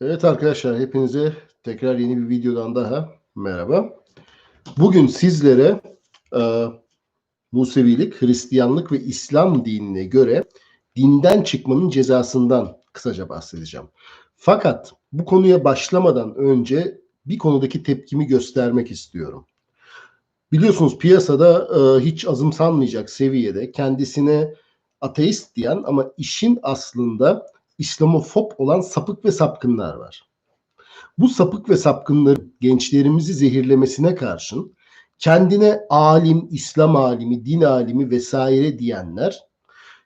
Evet arkadaşlar hepinize tekrar yeni bir videodan daha merhaba. Bugün sizlere e, Musevilik, Hristiyanlık ve İslam dinine göre dinden çıkmanın cezasından kısaca bahsedeceğim. Fakat bu konuya başlamadan önce bir konudaki tepkimi göstermek istiyorum. Biliyorsunuz piyasada e, hiç azımsanmayacak seviyede kendisine ateist diyen ama işin aslında İslamofob olan sapık ve sapkınlar var. Bu sapık ve sapkınların gençlerimizi zehirlemesine karşın kendine alim, İslam alimi, din alimi vesaire diyenler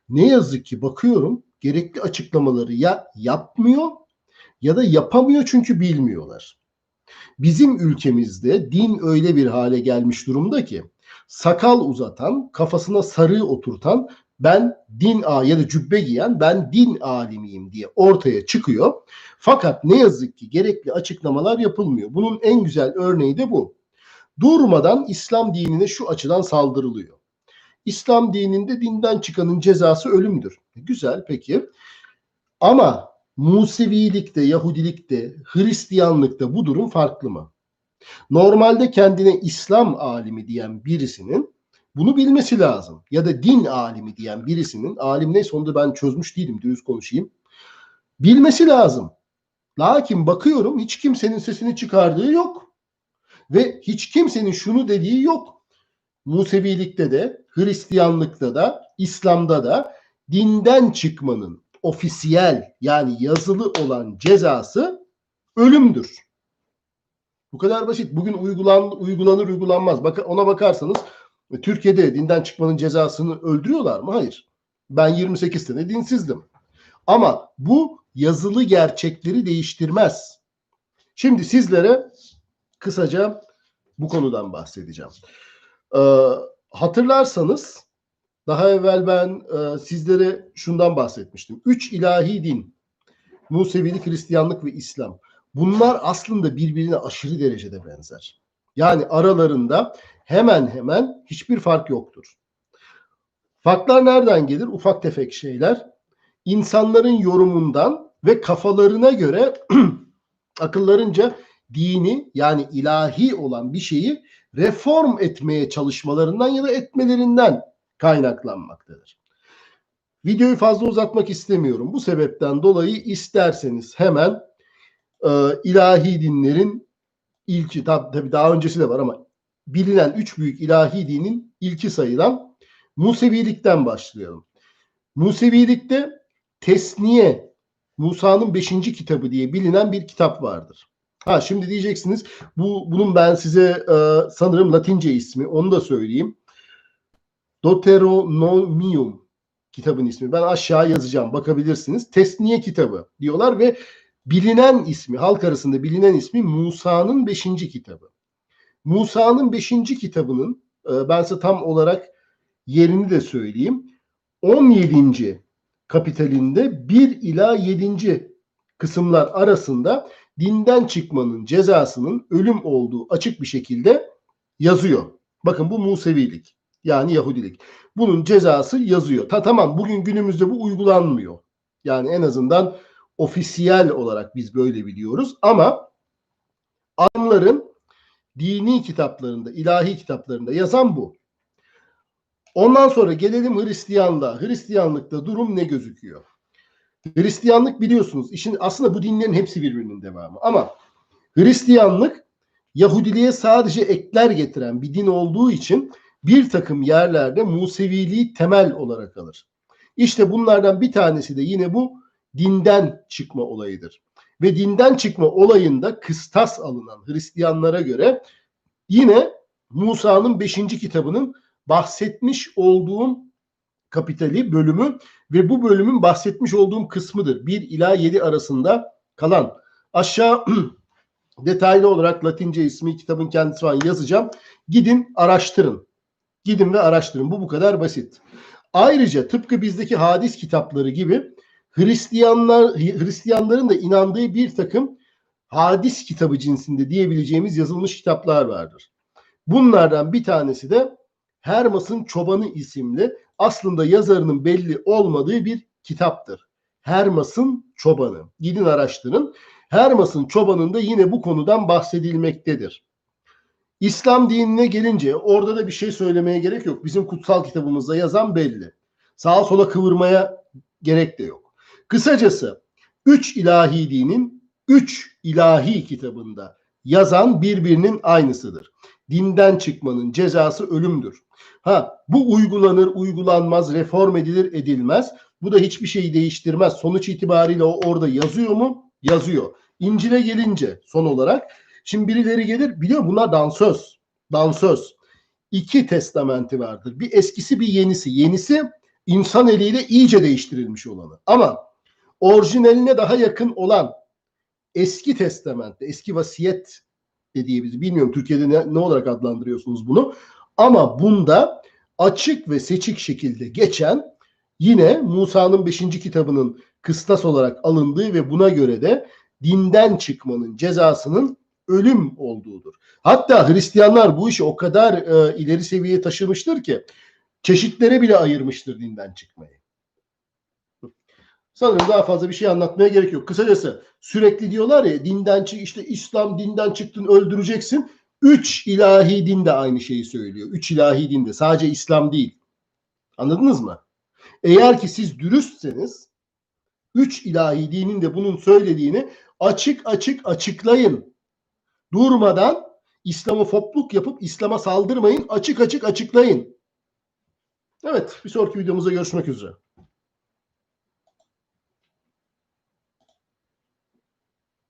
ne yazık ki bakıyorum gerekli açıklamaları ya yapmıyor ya da yapamıyor çünkü bilmiyorlar. Bizim ülkemizde din öyle bir hale gelmiş durumda ki sakal uzatan, kafasına sarığı oturtan ben din a ya da cübbe giyen ben din alimiyim diye ortaya çıkıyor. Fakat ne yazık ki gerekli açıklamalar yapılmıyor. Bunun en güzel örneği de bu. Durmadan İslam dinine şu açıdan saldırılıyor. İslam dininde dinden çıkanın cezası ölümdür. Güzel peki. Ama Musevilikte, Yahudilikte, Hristiyanlıkta bu durum farklı mı? Normalde kendine İslam alimi diyen birisinin bunu bilmesi lazım. Ya da din alimi diyen birisinin, alim neyse onu ben çözmüş değilim, dürüst konuşayım. Bilmesi lazım. Lakin bakıyorum hiç kimsenin sesini çıkardığı yok. Ve hiç kimsenin şunu dediği yok. Musevilikte de, Hristiyanlıkta da, İslam'da da dinden çıkmanın ofisiyel yani yazılı olan cezası ölümdür. Bu kadar basit. Bugün uygulan, uygulanır uygulanmaz. Bak, ona bakarsanız Türkiye'de dinden çıkmanın cezasını öldürüyorlar mı? Hayır. Ben 28 sene dinsizdim. Ama bu yazılı gerçekleri değiştirmez. Şimdi sizlere kısaca bu konudan bahsedeceğim. Ee, hatırlarsanız daha evvel ben e, sizlere şundan bahsetmiştim. Üç ilahi din, Musevilik, Hristiyanlık ve İslam. Bunlar aslında birbirine aşırı derecede benzer. Yani aralarında hemen hemen hiçbir fark yoktur. Farklar nereden gelir? Ufak tefek şeyler. İnsanların yorumundan ve kafalarına göre akıllarınca dini yani ilahi olan bir şeyi reform etmeye çalışmalarından ya da etmelerinden kaynaklanmaktadır. Videoyu fazla uzatmak istemiyorum. Bu sebepten dolayı isterseniz hemen e, ilahi dinlerin ilki tabi, daha öncesi de var ama bilinen üç büyük ilahi dinin ilki sayılan Musevilikten başlayalım. Musevilikte Tesniye Musa'nın beşinci kitabı diye bilinen bir kitap vardır. Ha şimdi diyeceksiniz bu bunun ben size e, sanırım Latince ismi onu da söyleyeyim. Deuteronomium kitabın ismi. Ben aşağı yazacağım bakabilirsiniz. Tesniye kitabı diyorlar ve bilinen ismi halk arasında bilinen ismi Musa'nın beşinci kitabı. Musa'nın beşinci kitabının e, ben size tam olarak yerini de söyleyeyim. 17. kapitalinde 1 ila 7. kısımlar arasında dinden çıkmanın cezasının ölüm olduğu açık bir şekilde yazıyor. Bakın bu Musevilik yani Yahudilik. Bunun cezası yazıyor. Ta tamam bugün günümüzde bu uygulanmıyor. Yani en azından ofisiyel olarak biz böyle biliyoruz ama anların dini kitaplarında, ilahi kitaplarında yazan bu. Ondan sonra gelelim Hristiyanlığa. Hristiyanlıkta durum ne gözüküyor? Hristiyanlık biliyorsunuz işin aslında bu dinlerin hepsi birbirinin devamı ama Hristiyanlık Yahudiliğe sadece ekler getiren bir din olduğu için bir takım yerlerde Museviliği temel olarak alır. İşte bunlardan bir tanesi de yine bu dinden çıkma olayıdır. Ve dinden çıkma olayında kıstas alınan Hristiyanlara göre yine Musa'nın 5. kitabının bahsetmiş olduğum kapitali bölümü ve bu bölümün bahsetmiş olduğum kısmıdır. 1 ila 7 arasında kalan. Aşağı detaylı olarak Latince ismi kitabın kendisi falan yazacağım. Gidin araştırın. Gidin ve araştırın. Bu bu kadar basit. Ayrıca tıpkı bizdeki hadis kitapları gibi Hristiyanlar Hristiyanların da inandığı bir takım hadis kitabı cinsinde diyebileceğimiz yazılmış kitaplar vardır. Bunlardan bir tanesi de Hermas'ın Çobanı isimli aslında yazarının belli olmadığı bir kitaptır. Hermas'ın çobanı. Gidin araştırın. Hermas'ın çobanında yine bu konudan bahsedilmektedir. İslam dinine gelince orada da bir şey söylemeye gerek yok. Bizim kutsal kitabımızda yazan belli. Sağa sola kıvırmaya gerek de yok. Kısacası üç ilahi dinin üç ilahi kitabında yazan birbirinin aynısıdır. Dinden çıkmanın cezası ölümdür. Ha bu uygulanır, uygulanmaz, reform edilir, edilmez. Bu da hiçbir şeyi değiştirmez. Sonuç itibariyle o orada yazıyor mu? Yazıyor. İncil'e gelince son olarak şimdi birileri gelir biliyor bunlar dansöz. Dansöz. İki testamenti vardır. Bir eskisi bir yenisi. Yenisi insan eliyle iyice değiştirilmiş olanı. Ama orijinaline daha yakın olan eski testamentte, eski vasiyet dediğimiz bilmiyorum Türkiye'de ne, ne olarak adlandırıyorsunuz bunu. Ama bunda açık ve seçik şekilde geçen yine Musa'nın 5. kitabının kıstas olarak alındığı ve buna göre de dinden çıkmanın cezasının ölüm olduğudur. Hatta Hristiyanlar bu işi o kadar e, ileri seviyeye taşımıştır ki çeşitlere bile ayırmıştır dinden çıkmayı. Sanırım daha fazla bir şey anlatmaya gerek yok. Kısacası sürekli diyorlar ya dinden çık işte İslam dinden çıktın öldüreceksin. Üç ilahi din de aynı şeyi söylüyor. Üç ilahi din de sadece İslam değil. Anladınız mı? Eğer ki siz dürüstseniz üç ilahi dinin de bunun söylediğini açık açık açıklayın. Durmadan İslam'ı fopluk yapıp İslam'a saldırmayın. Açık açık açıklayın. Evet bir sonraki videomuzda görüşmek üzere.